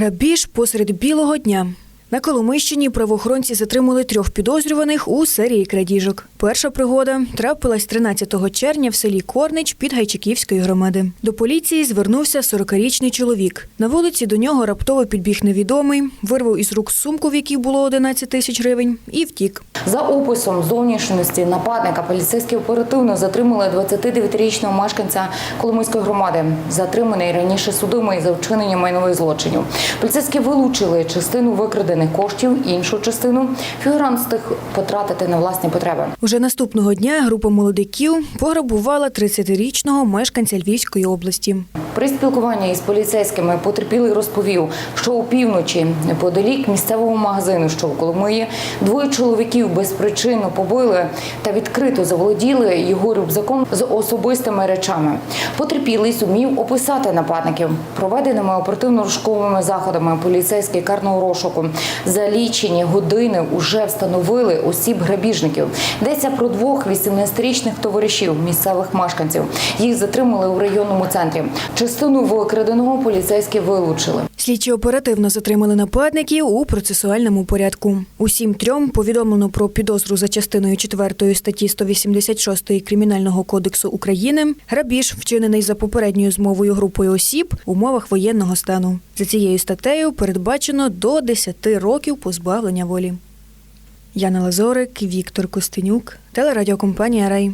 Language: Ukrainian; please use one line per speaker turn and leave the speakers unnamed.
Грабіж посеред білого дня. На Коломийщині правоохоронці затримали трьох підозрюваних у серії крадіжок. Перша пригода трапилась 13 червня в селі Корнич під Гайчиківської громади. До поліції звернувся 40-річний чоловік. На вулиці до нього раптово підбіг невідомий, вирвав із рук сумку, в якій було 11 тисяч гривень, і втік.
За описом зовнішності нападника поліцейські оперативно затримали 29-річного мешканця Коломийської громади. Затриманий раніше судимий за вчинення майнових злочинів. Поліцейські вилучили частину викрадених коштів, іншу частину фігурант встиг потратити на власні потреби.
Уже наступного дня група молодиків пограбувала 30-річного мешканця Львівської області.
При спілкуванні із поліцейськими потерпілий розповів, що опівночі неподалік місцевого магазину, що в Коломиї, двоє чоловіків безпричинно побили та відкрито заволоділи його рюкзаком з особистими речами. Потерпілий зумів описати нападників. Проведеними оперативно-розшуковими заходами поліцейські карного розшуку за лічені години уже встановили осіб грабіжників. Йдеться про двох 18-річних товаришів місцевих мешканців. Їх затримали у районному центрі. Частину викраденого поліцейські вилучили.
Слідчі оперативно затримали нападників у процесуальному порядку. Усім трьом повідомлено про підозру за частиною 4 статті 186 Кримінального кодексу України грабіж, вчинений за попередньою змовою групою осіб в умовах воєнного стану. За цією статтею передбачено до 10 років позбавлення волі. Яна Лазорик, Віктор Костенюк, телерадіокомпанія Рай.